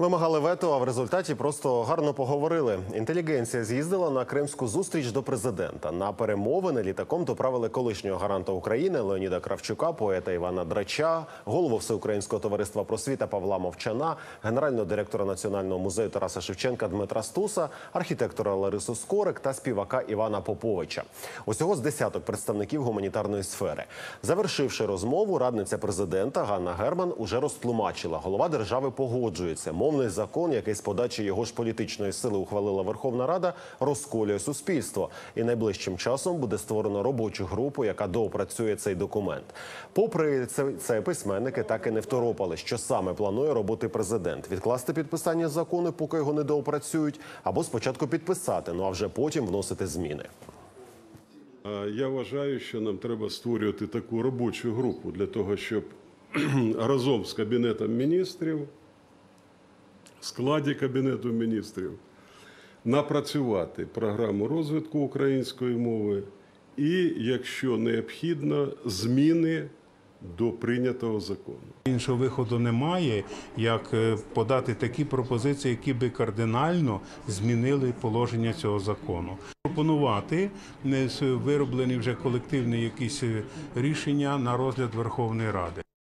Вимагали вето, а в результаті просто гарно поговорили. Інтелігенція з'їздила на кримську зустріч до президента. На перемовини літаком доправили колишнього гаранта України Леоніда Кравчука, поета Івана Драча, голову Всеукраїнського товариства просвіта Павла Мовчана, генерального директора Національного музею Тараса Шевченка Дмитра Стуса, архітектора Ларису Скорик та співака Івана Поповича. Усього з десяток представників гуманітарної сфери. Завершивши розмову, радниця президента Ганна Герман уже розтлумачила. Голова держави погоджується. Мовний закон, який з подачі його ж політичної сили ухвалила Верховна Рада, розколює суспільство. І найближчим часом буде створено робочу групу, яка доопрацює цей документ. Попри це, це письменники так і не второпали, що саме планує робити президент: відкласти підписання закону, поки його не доопрацюють, або спочатку підписати, ну а вже потім вносити зміни. Я вважаю, що нам треба створювати таку робочу групу для того, щоб разом з Кабінетом міністрів, складі Кабінету міністрів, напрацювати програму розвитку української мови і, якщо необхідно, зміни до прийнятого закону. Іншого виходу немає, як е, подати такі пропозиції, які би кардинально змінили положення цього закону. Пропонувати е, вироблені вже колективні якісь е, рішення на розгляд Верховної Ради.